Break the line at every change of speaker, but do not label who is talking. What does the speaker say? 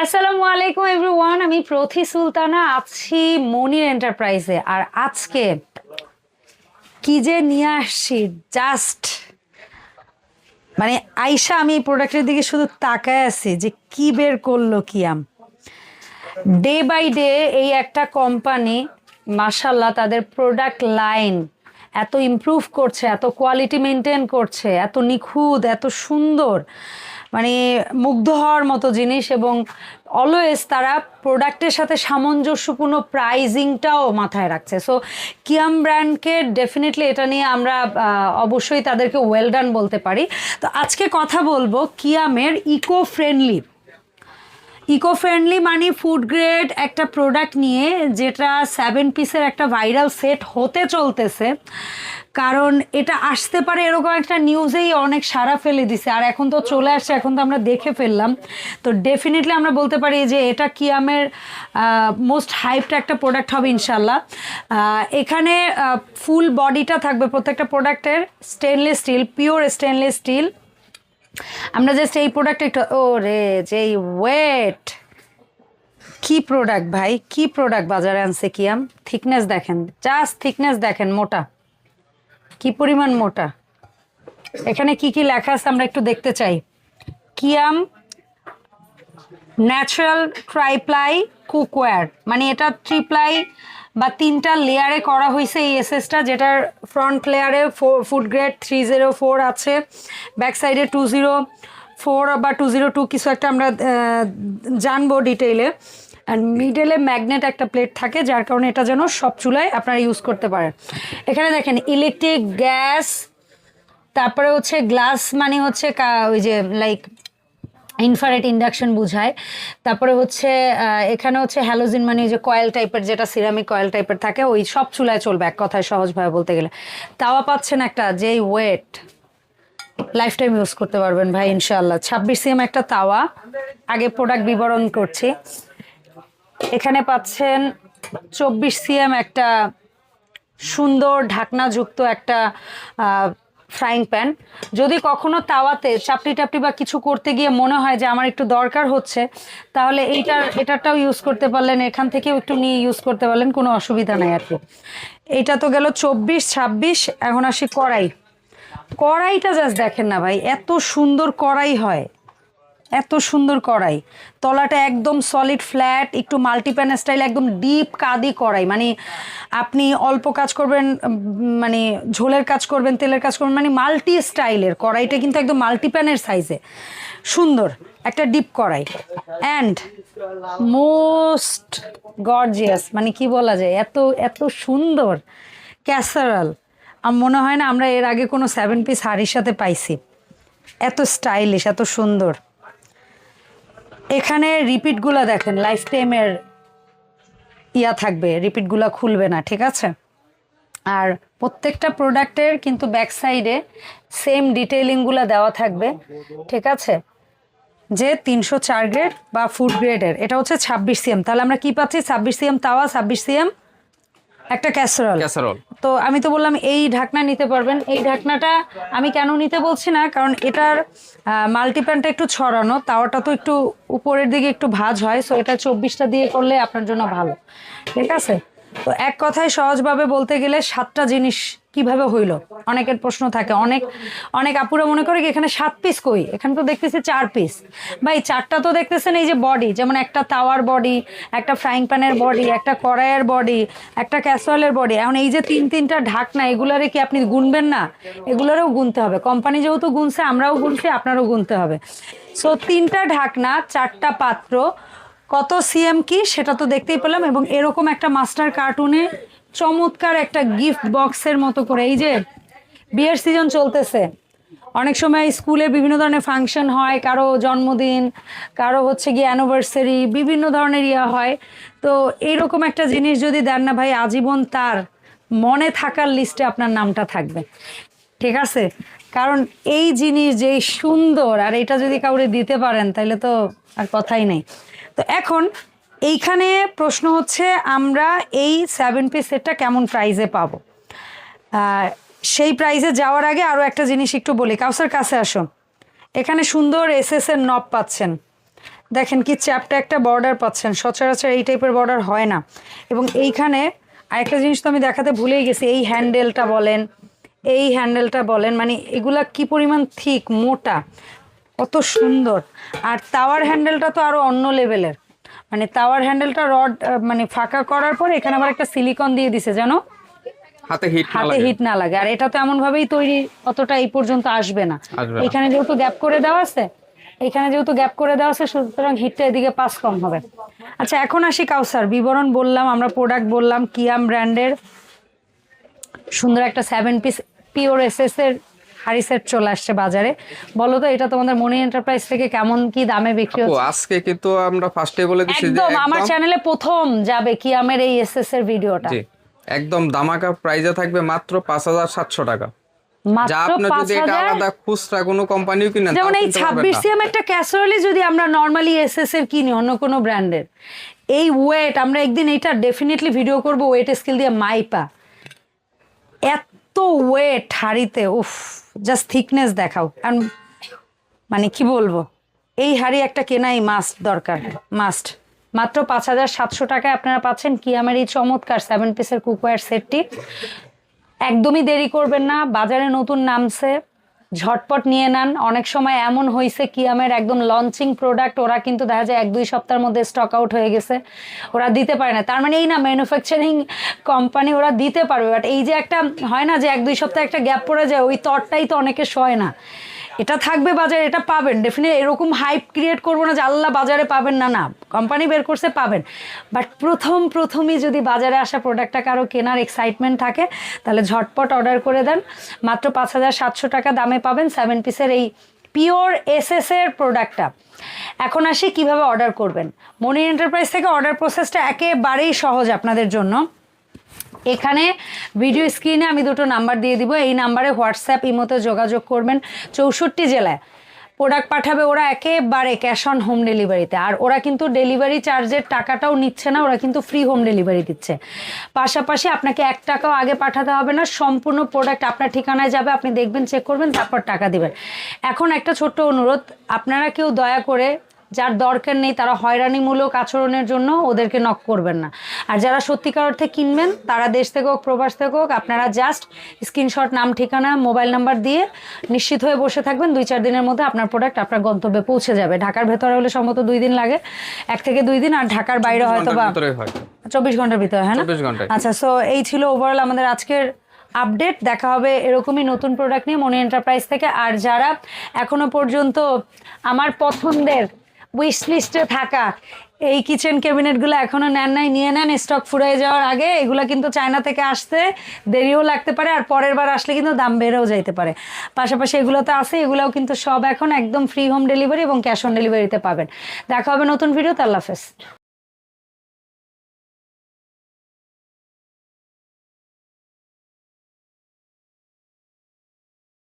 আসসালামু আলাইকুম এভরিওয়ান, আমি প্রথি সুলতানা, আছি মনির এন্টারপ্রাইজে। আর আজকে কি যে নিয়ে আসছি, জাস্ট মানে আইসা আমি এই প্রোডাক্টের দিকে শুধু তাকায় আছি যে কি বের করল কিয়াম। ডে বাই ডে এই একটা কোম্পানি মাসাল্লাহ তাদের প্রোডাক্ট লাইন এত ইমপ্রুভ করছে, এত কোয়ালিটি মেনটেন করছে, এত নিখুঁত, এত সুন্দর। মানে মুগ্ধ হওয়ার মতো জিনিস এবং অলওয়েজ তারা প্রোডাক্টের সাথে সামঞ্জস্যপূর্ণ প্রাইজিংটাও মাথায় রাখছে। সো কিয়াম ব্র্যান্ডকে ডেফিনেটলি এটা নিয়ে আমরা অবশ্যই তাদেরকে ওয়েলডান বলতে পারি। তো আজকে কথা বলব কিয়ামের ইকো ফ্রেন্ডলি ইকো ফ্রেন্ডলি মানে ফুড গ্রেড একটা প্রোডাক্ট নিয়ে যেটা সেভেন পিসের একটা ভাইরাল সেট হতে চলতেছে। কারণ এটা আসতে পারে এরকম একটা নিউজেই অনেক সারা ফেলে দিছে। আর এখন তো চলে আসছে, এখন তো আমরা দেখে ফেললাম। তো ডেফিনেটলি আমরা বলতে পারি যে এটা কিয়ামের মোস্ট হাইপড একটা প্রোডাক্ট হবে ইনশাল্লাহ এখানে ফুল বডিটা থাকবে প্রত্যেকটা প্রোডাক্টের stainless steel pure stainless steel আমরা জাস্ট এই প্রোডাক্ট একটু ও রে যে ওয়েট কি প্রোডাক্ট ভাই? কি প্রোডাক্ট বাজারে আনছে কিয়াম থিকনেস দেখেন জাস্ট থিকনেস দেখেন, মোটা। কি পরিমাণ মোটা? এখানে কি কি লেখা আছে আমরা একটু দেখতে চাই। কিয়াম ন্যাচারাল ট্রাইপ্লাই কুকওয়্যার মানে এটা ট্রিপ্লাই বা তিনটা লেয়ারে করা হয়েছে এই এসএসটা যেটার ফ্রন্ট লেয়ারে food grade three zero four আছে ব্যাক সাইডে টু জিরো ফোর বা টু জিরো টু কিছু একটা আমরা জানব ডিটেইলে আর মিডলে ম্যাগনেট একটা প্লেট থাকে, যার কারণে এটা যেন সব চুলায় আপনারা ইউজ করতে পারেন। এখানে দেখেন ইলেকট্রিক গ্যাস তারপরে হচ্ছে গ্লাস মানে হচ্ছে ওই যে লাইক ইনফারেট ইন্ডাকশন বুঝায়। তারপরে হচ্ছে এখানে হচ্ছে হ্যালোজিন মানে যে কয়েল টাইপের যেটা সিরামিক কয়েল টাইপের থাকে, ওই সব চুলায় চলবে এক কথায় সহজভাবে বলতে গেলে। তাওয়া পাচ্ছেন একটা, যেই ওয়েট। লাইফ টাইম ইউজ করতে পারবেন ভাই ইনশাল্লাহ ছাব্বিশ সিএম একটা তাওয়া। আগে প্রোডাক্ট বিবরণ করছি। এখানে পাচ্ছেন চব্বিশ সিএম একটা সুন্দর ঢাকনাযুক্ত একটা ফ্রাইং প্যান যদি কখনো তাওয়াতে চাপটি টাপটি বা কিছু করতে গিয়ে মনে হয় যে আমার একটু দরকার হচ্ছে, তাহলে এইটার, এটারটাও ইউজ করতে পারলেন, এখান থেকেও একটু নিয়ে ইউজ করতে পারলেন, কোনো অসুবিধা নাই আর কি। এইটা তো গেল চব্বিশ, ছাব্বিশ, এখন আসি কড়াই। কড়াইটা জাস্ট দেখেন না ভাই, এত সুন্দর কড়াই হয়। এত সুন্দর কড়াই। তলাটা একদম সলিড ফ্ল্যাট একটু মাল্টিপ্যান স্টাইল একদম ডিপ কাদি কড়াই। মানে আপনি অল্প কাজ করবেন মানে ঝোলের কাজ করবেন, তেলের কাজ করবেন মানে মাল্টি স্টাইলের কড়াইটা কিন্তু একদম মাল্টিপ্যানের সাইজে সুন্দর, একটা ডিপ কড়াই। অ্যান্ড মোস্ট গর্জিয়াস মানে কি বলা যায়, এত এত সুন্দর ক্যাসারাল আমার মনে হয় না আমরা এর আগে কোনো সেভেন পিস হাড়ির সাথে পাইছি। এত স্টাইলিশ এত সুন্দর। এখানে রিপিটগুলো দেখেন লাইফ টাইমের ইয়া থাকবে রিপিটগুলো খুলবে না, ঠিক আছে? আর প্রত্যেকটা প্রোডাক্টের কিন্তু ব্যাক সাইডে সেম ডিটেইলিংগুলো দেওয়া থাকবে, ঠিক আছে? যে তিনশো চার গ্রেড বা ফুড গ্রেডের এটা হচ্ছে ছাব্বিশ সিএম তাহলে আমরা কি পাচ্ছি? ছাব্বিশ সিএম তাওয়া, ছাব্বিশ সিএম একটা ক্যাসারল
ক্যাসারল
তো আমি তো বললাম এই ঢাকনা নিতে পারবেন। এই ঢাকনাটা আমি কেন নিতে বলছি না? কারণ এটার মাল্টিপ্যানটা একটু ছড়ানো তাওয়াটা তো একটু উপরের দিকে একটু ভাজ হয় সো এটা চব্বিশটা দিয়ে করলে আপনার জন্য ভালো। ঠিক আছে? তো এক কথায় সহজভাবে বলতে গেলে সাতটা জিনিস কীভাবে হইল? অনেকের প্রশ্ন থাকে। অনেক অনেক আপুরা মনে করে এখানে সাত পিস কই? এখানে তো দেখতেছি চার পিস ভাই, চারটা তো দেখতেছেন এই যে বডি যেমন একটা তাওয়ার বডি একটা ফ্রাইং প্যানের বডি একটা কড়াইয়ের বডি একটা ক্যাসোয়ালের বডি এখন এই যে তিন, তিনটা ঢাকনা, এগুলারে কি আপনি গুনবেন না? এগুলারেও গুনতে হবে। কোম্পানি যেহেতু গুনছে, আমরাও গুনছি, আপনারও গুনতে হবে। সো তিনটা ঢাকনা, চারটা পাত্র, কত সিএম কি সেটা তো দেখতেই পেলাম এবং এরকম একটা মাস্টার কার্টুনে চমৎকার একটা গিফট বক্সের মতো করে। এই যে বিয়ের সিজন চলতেছে। অনেক সময় স্কুলে বিভিন্ন ধরনের ফাংশন হয়, কারও জন্মদিন, কারও হচ্ছে গিয়ে অ্যানিভার্সারি বিভিন্ন ধরনের ইয়া হয়। তো এইরকম একটা জিনিস যদি দেন না ভাই, আজীবন তার মনে থাকার লিস্টে আপনার নামটা থাকবে। ঠিক আছে? কারণ এই জিনিস যে সুন্দর, আর এটা যদি কাউরে দিতে পারেন তাহলে তো আর কথাই নেই। তো এখন এইখানে প্রশ্ন হচ্ছে, আমরা এই সেভেন পিস সেটটা কেমন প্রাইজে পাবো? সেই প্রাইজে যাওয়ার আগে আরও একটা জিনিস একটু বলি। কাউসার, কাছে আসো এখানে সুন্দর এসএস এর নব পাচ্ছেন। দেখেন কি চ্যাপটা একটা বর্ডার পাচ্ছেন। সচরাচর এই টাইপের বর্ডার হয় না। এবং এইখানে আরেকটা জিনিস তো আমি দেখাতে ভুলেই গেছি। এই হ্যান্ডেলটা বলেন, এই হ্যান্ডেলটা বলেন মানে এগুলা কি পরিমাণ থিক মোটা, কত সুন্দর। আর টাওয়ার হ্যান্ডেলটা তো আরও অন্য লেভেলের মানে তাওয়ার হ্যান্ডেলটা রড মানে ফাঁকা করার পর এখানে আবার একটা সিলিকন দিয়ে দিছে জানো?
হাতে হিট না
হাতে হিট না লাগে। আর এটা তো এমন ভাবেই তৈরি অতটা এই পর্যন্ত আসবে না। এখানে যেহেতু গ্যাপ করে দেওয়া আছে এখানে যেহেতু গ্যাপ করে দেওয়া আছে সুতরাং হিটটা এদিকে পাস কম হবে। আচ্ছা এখন আসি কাউসার। বিবরণ বললাম আমরা প্রোডাক্ট বললাম কিয়াম ব্র্যান্ডের সুন্দর একটা সেভেন পিস পিওর এসএস এর হাড়ি সেট চলে আসছে বাজারে। বলো তো এটা তোমাদের মনি এন্টারপ্রাইজ থেকে কেমন কি দামে বিক্রি হচ্ছে?
আজকে কিন্তু আমরা ফার্স্টে বলে দিচ্ছি যে
একদম আমার চ্যানেলে প্রথম যাবে কিয়ামের এই এসএস এর ভিডিওটা।
একদম দামাকা প্রাইজে থাকবে মাত্র পাঁচ হাজার সাতশো টাকা।
যেমন এই ছাব্বিশ। সিএম একটা ক্যাসরোলি যদি আমরা নর্মালি এসএস এর কিনি অন্য কোনো ব্র্যান্ডের এই ওয়েট আমরা একদিন এটা ডেফিনেটলি ভিডিও করব ওয়েট স্কেল দিয়ে মাইপা। এত ওয়েট হাড়িতে উফ। জাস্ট থিকনেস দেখাও। আর মানে কি বলব? এই হাড়ি একটা কেনাই মাস্ট দরকার মাস্ট মাত্র পাঁচ হাজার সাতশো টাকায় আপনারা পাচ্ছেন কি আমার এই চমৎকার সেভেন পিসের কুকওয়্যার সেটটি একদমই দেরি করবেন না, বাজারে নতুন নামছে। ঝটপট নিয়ে নেন। অনেক সময় এমন হয়েছে কিয়ামের একদম লঞ্চিং প্রোডাক্ট ওরা কিন্তু দেখা যায় এক, দুই সপ্তাহের মধ্যে স্টক আউট হয়ে গেছে। ওরা দিতে পারে না। তার মানে এই না ম্যানুফ্যাকচারিং কোম্পানি ওরা দিতে পারবে। বাট এই যে একটা, হয় না যে এক, দুই সপ্তাহে একটা গ্যাপ পড়ে যায়, ওই তরটাই তো অনেকে সয় না। এটা থাকবে বাজারে, এটা পাবেন। ডেফিনেট এরকম হাইপ ক্রিয়েট করব না যে আল্লাহ বাজারে পাবেন। না না কোম্পানি বের করছে, পাবেন। বাট প্রথম, প্রথমই যদি বাজারে আসা প্রোডাক্টটা কারও কেনার এক্সাইটমেন্ট থাকে, তাহলে ঝটপট অর্ডার করে দেন। মাত্র পাঁচ হাজার সাতশো টাকা দামে পাবেন সেভেন পিসের এই পিওর এসএস এর প্রোডাক্টটা এখন আসি কীভাবে অর্ডার করবেন। মনি এন্টারপ্রাইজ থেকে অর্ডার প্রসেসটা একেবারেই সহজ আপনাদের জন্য। এখানে ভিডিও স্ক্রিনে আমি দুটো নাম্বার দিয়ে দিব। এই নাম্বারে হোয়াটসঅ্যাপ ইমোতে যোগাযোগ করবেন। চৌষট্টি জেলায় প্রোডাক্ট পাঠাবে ওরা একেবারে ক্যাশ অন হোম ডেলিভারিতে আর ওরা কিন্তু ডেলিভারি চার্জের টাকাটাও নিচ্ছে না, ওরা কিন্তু ফ্রি হোম ডেলিভারি দিচ্ছে। পাশাপাশি আপনাকে এক টাকাও আগে পাঠাতে হবে না, সম্পূর্ণ প্রোডাক্ট আপনার ঠিকানায় যাবে, আপনি দেখবেন চেক করবেন, তারপর টাকা দিবেন। এখন একটা ছোট্ট অনুরোধ, আপনারা কেউ দয়া করে যার দরকার নেই তারা হয়রানিমূলক আচরণের জন্য ওদেরকে নক করবেন না। আর যারা সত্যিকার অর্থে কিনবেন তারা দেশ থেকে হোক প্রবাস থেকে হোক আপনারা জাস্ট স্ক্রিনশট নাম ঠিকানা মোবাইল নাম্বার দিয়ে নিশ্চিত হয়ে বসে থাকবেন। দুই চার দিনের মধ্যে আপনার প্রোডাক্ট আপনার গন্তব্যে পৌঁছে যাবে। ঢাকার ভেতরে হলে সম্ভবত দুই দিন লাগে। এক থেকে দুই দিন আর ঢাকার বাইরে হয়তো বা চব্বিশ ঘণ্টার ভিতরে হ্যাঁ না? আচ্ছা সো এই ছিল ওভারঅল আমাদের আজকের আপডেট দেখা হবে এরকমই নতুন প্রোডাক্ট নিয়ে মনি এন্টারপ্রাইজ থেকে। আর যারা এখনও পর্যন্ত আমার পছন্দের উইশ লিস্টে থাকা। এই কিচেন ক্যাবিনেটগুলো এখনও নেন নাই, নিয়ে নেন স্টক ফুরিয়ে যাওয়ার আগে। এগুলো কিন্তু চায়না থেকে আসতে দেরিও লাগতে পারে আর পরের বার আসলে কিন্তু দাম বেড়েও যাইতে পারে। পাশাপাশি এগুলো তো আছে, এগুলোও কিন্তু সব এখন একদম ফ্রি হোম ডেলিভারি এবং ক্যাশ অন ডেলিভারিতে পাবেন। দেখা হবে নতুন ভিডিও হাফেজ।